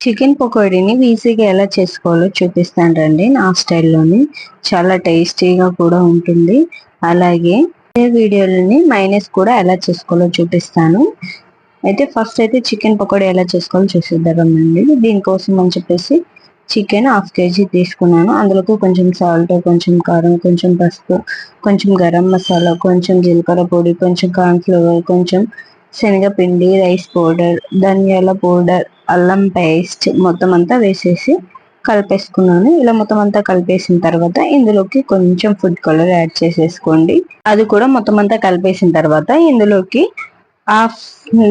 Chicken పకోడీని ఈజీగా ఎలా చేసుకోవాలో చూపిస్తాను రండి. నా స్టైల్లోని చాలా టేస్టీగా కూడా ఉంటుంది. అలాగే ఏ వీడియోలని మైనస్ కూడా ఎలా చేసుకోవాలో చూపిస్తాను. అయితే ఫస్ట్ అయితే చికెన్ పకోడీ ఎలా చేసుకోవాలో చూసిద్దామండి దీనికోసం అని చెప్పేసి చికెన్ హాఫ్ కేజీ తీసుకున్నాను. అందులోకి కొంచెం సాల్ట్ కొంచెం కారం కొంచెం పసుపు కొంచెం గరం మసాలా కొంచెం జీలకర్ర పొడి కొంచెం కార్న్ఫ్లవర్ కొంచెం శనగపిండి రైస్ పౌడర్ ధనియాల పౌడర్ అల్లం పేస్ట్ మొత్తం అంతా వేసేసి కలిపేసుకున్నాను. ఇలా మొత్తం అంతా కలిపేసిన తర్వాత ఇందులోకి కొంచెం ఫుడ్ కలర్ యాడ్ చేసేసుకోండి. అది కూడా మొత్తం అంతా కలిపేసిన తర్వాత ఇందులోకి హాఫ్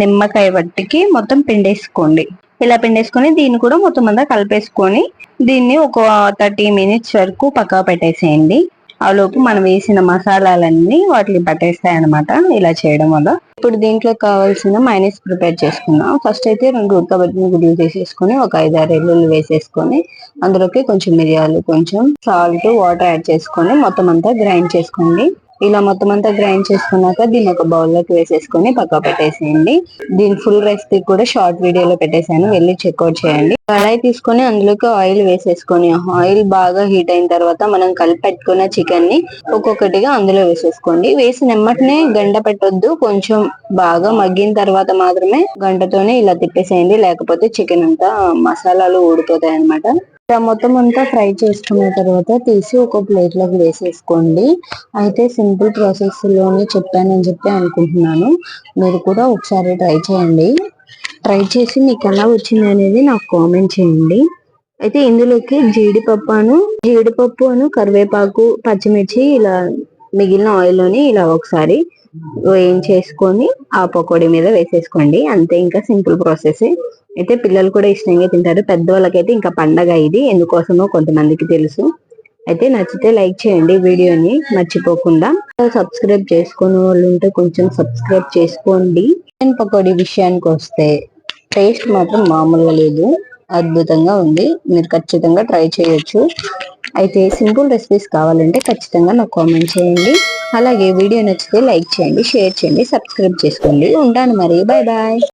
నిమ్మకాయ వట్టికి మొత్తం పిండేసుకోండి. ఇలా పిండేసుకొని దీన్ని కూడా మొత్తం అంతా కలిపేసుకొని దీన్ని ఒక థర్టీ మినిట్స్ వరకు పక్కా పెట్టేసేయండి. ఆ లోపు మనం వేసిన మసాలాలన్నీ వాటిని పట్టేస్తాయి అనమాట ఇలా చేయడం వల్ల. ఇప్పుడు దీంట్లో కావాల్సిన మైనస్ ప్రిపేర్ చేసుకున్నాం ఫస్ట్ అయితే రెండు ఉడకబెట్టిన గుడ్లు తీసేసుకొని ఒక ఐదారు ఎల్లుళ్ళు వేసేసుకొని అందులోకి కొంచెం మిరియాలు కొంచెం సాల్ట్ వాటర్ యాడ్ చేసుకొని మొత్తం అంతా గ్రైండ్ చేసుకోండి. ఇలా మొత్తం అంతా గ్రైండ్ చేసుకున్నాక దీన్ని ఒక బౌల్లోకి వేసేసుకొని పక్క పెట్టేసేయండి. దీని ఫుల్ రెసిపీ కూడా షార్ట్ వీడియోలో పెట్టేశాను. వెళ్ళి చెక్అవుట్ చేయండి. కడాయి తీసుకొని అందులోకి ఆయిల్ వేసేసుకొని ఆయిల్ బాగా హీట్ అయిన తర్వాత మనం కలిపి పెట్టుకున్న చికెన్ని ఒక్కొక్కటిగా అందులో వేసేసుకోండి. వేసిన ఎమ్మటనే గంట పెట్టొద్దు. కొంచెం బాగా మగ్గిన తర్వాత మాత్రమే గంటతోనే ఇలా తిప్పేసేయండి. లేకపోతే చికెన్ అంతా మసాలాలు ఊడిపోతాయి అనమాట ఇలా మొత్తం అంతా ఫ్రై చేసుకున్న తర్వాత తీసి ఒక ప్లేట్లోకి వేసేసుకోండి. అయితే సింపుల్ ప్రాసెస్లోనే చెప్పానని చెప్పి అనుకుంటున్నాను. మీరు కూడా ఒకసారి ట్రై చేయండి. ట్రై చేసి మీకు ఎలా వచ్చింది అనేది నాకు కామెంట్ చేయండి. అయితే ఇందులోకి జీడిపప్పు అను జీడిపప్పు అను కరివేపాకు పచ్చిమిర్చి ఇలా మిగిలిన ఆయిల్లోని ఇలా ఒకసారి వేయించేసుకొని ఆ పకోడీ మీద వేసేసుకోండి. అంతే ఇంకా సింపుల్ ప్రాసెస్. అయితే పిల్లలు కూడా ఇష్టంగా తింటారు. పెద్దవాళ్ళకైతే ఇంకా పండగ ఇది. ఎందుకోసమో కొంతమందికి తెలుసు. అయితే నచ్చితే లైక్ చేయండి వీడియోని. మర్చిపోకుండా సబ్స్క్రైబ్ చేసుకునే వాళ్ళు ఉంటే కొంచెం సబ్స్క్రైబ్ చేసుకోండి. చికెన్ పకోడీ విషయానికి వస్తే టేస్ట్ మాత్రం మామూలుగా లేదు. అద్భుతంగా ఉంది. మీరు ఖచ్చితంగా ట్రై చేయొచ్చు. అయితే సింపుల్ రెసిపీస్ కావాలంటే ఖచ్చితంగా నాకు కామెంట్ చేయండి. అలాగే వీడియో నచ్చితే లైక్ చేయండి షేర్ చేయండి సబ్స్క్రైబ్ చేసుకోండి. ఉంటాను మరి. Bye bye